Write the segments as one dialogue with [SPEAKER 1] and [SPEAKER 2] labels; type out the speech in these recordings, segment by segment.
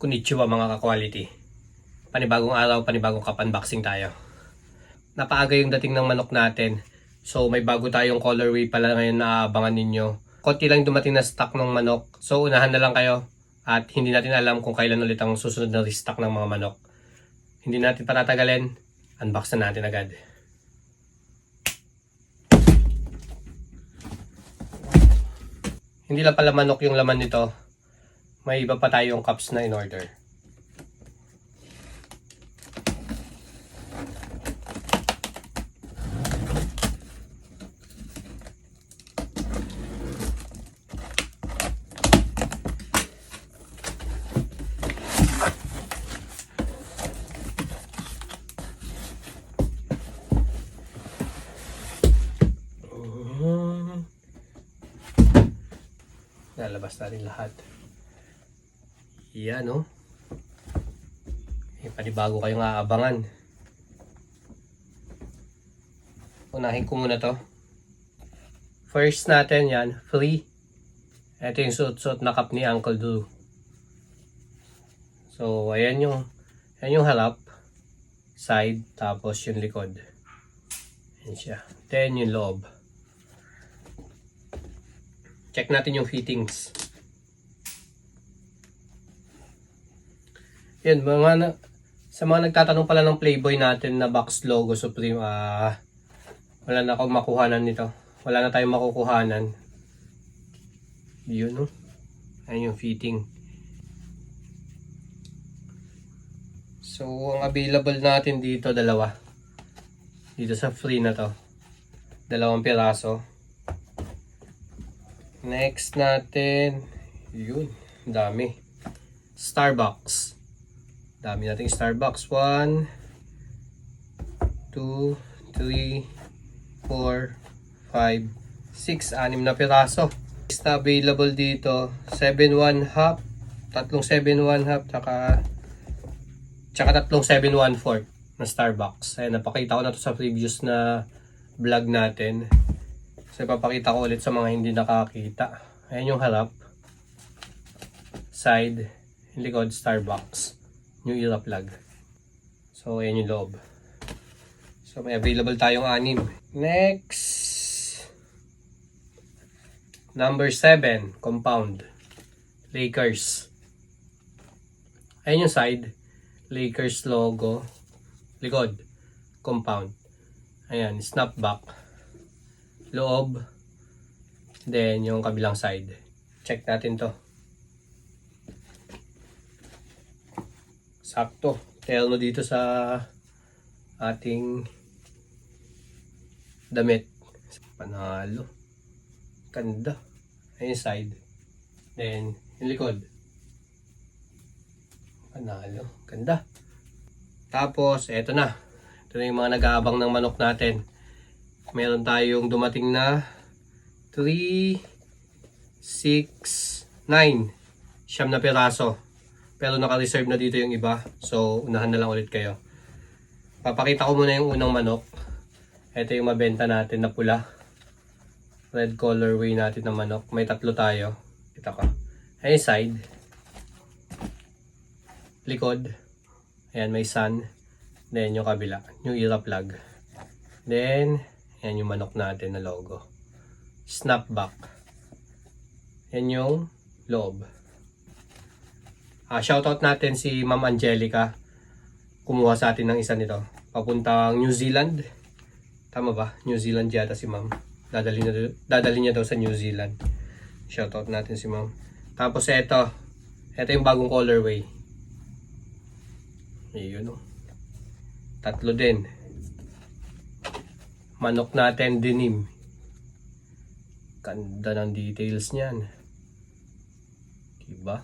[SPEAKER 1] Konnichiwa mga ka-quality. Panibagong araw, panibagong kap-unboxing tayo. Napaaga yung dating ng manok natin. So may bago tayong colorway pala ngayon na abangan ninyo. Konti lang dumating na stock ng manok. So unahan na lang kayo. At hindi natin alam kung kailan ulit ang susunod na restock ng mga manok. Hindi natin patatagalin. Unbox na natin agad. Hindi lang pala manok yung laman nito. May iba pa tayong cups na in order. Lalabas natin lahat. Yan, no? May panibago kayong aabangan. Unahin ko muna to. First natin yan, free. Ito yung suot-suot na cup ni Uncle Drew. So, ayan yung, ayan yung harap, side, tapos yung likod. Ayan siya. Then yung loob. Check natin yung fittings. Yan, mga na, sa mga nagtatanong pala ng Playboy natin na box logo Supreme, ah, wala na akong makuhanan nito. Wala na tayong makukuhanan. Yun, no? Ayan yung fitting. So, ang available natin dito, dalawa. Dito sa free na to. Dalawang piraso. Next natin, yun, dami. Starbucks. Dami nating Starbucks. 1, 2, 3, 4, 5, 6, anim na piraso. Next available dito, 7-1 half, tatlong 7-1 half, tsaka, tsaka tatlong 7-1 fourth na Starbucks. Ayan, napakita ko na to sa previous na vlog natin. So, ipapakita ko ulit sa mga hindi nakakita. Ayan yung harap. Side. Likod, Starbucks. New era plug. So, ayan yung loob. So, may available tayong anim. Next. Number 7. Compound. Lakers. Ayan yung side. Lakers logo. Likod. Compound. Ayan, snapback loob, then yung kabilang side. Check natin to. Sakto. Terno dito sa ating damit. Panalo. Ganda. Ayun side. Then, yung likod. Panalo. Ganda. Tapos, eto na. Ito na yung mga nag-aabang ng manok natin meron tayong dumating na 3, 6, 9 siyam na piraso pero naka-reserve na dito yung iba. So unahan na lang ulit kayo. Papakita ko muna yung unang manok. Ito yung mabenta natin na pula. Red colorway natin na manok. May tatlo tayo. Kita ko ayun side. Likod. Ayan may sun. Then yung kabila. Yung era plug. Then yan yung manok natin na logo. Snapback. Yan yung loob. Ah, shoutout natin si Ma'am Angelica. Kumuha sa atin ng isa nito. Papuntang New Zealand. Tama ba? New Zealand yata si Ma'am. Dadali, na, dadali niya daw sa New Zealand. Shoutout natin si Ma'am. Tapos ito. Ito yung bagong colorway. Ayun o. Tatlo din manok natin dinim. Ganda ng details niyan. Diba?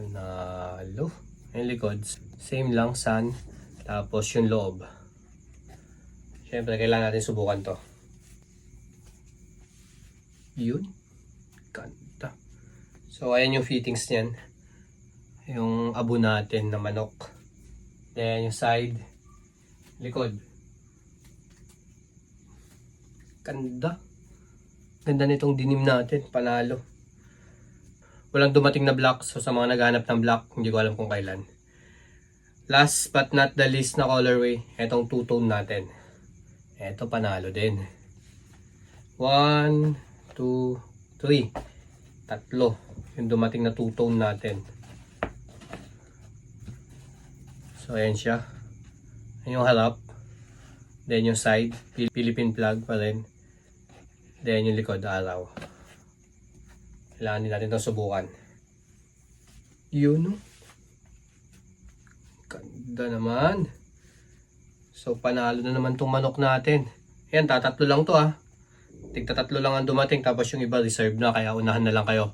[SPEAKER 1] Panalo. Yung likod, same lang sun. Tapos yung loob. Siyempre, kailangan natin subukan to. Yun. Ganda. So, ayan yung fittings niyan. Yung abo natin na manok. Then, yung side likod. Ganda. Ganda nitong dinim natin, panalo. Walang dumating na block. So sa mga naghahanap ng block, hindi ko alam kung kailan. Last but not the least na colorway, etong two-tone natin. Eto panalo din. 1, 2, 3. Tatlo. Yung dumating na two-tone natin. So ayan siya. Ayan yung harap. Then yung side, Phil- Philippine flag pa rin. Then yung likod, araw. Kailangan din natin itong subukan. Yun no? Ganda naman. So panalo na naman tong manok natin. Ayan, tatatlo lang to ah. Tigtatatlo lang ang dumating tapos yung iba reserve na kaya unahan na lang kayo.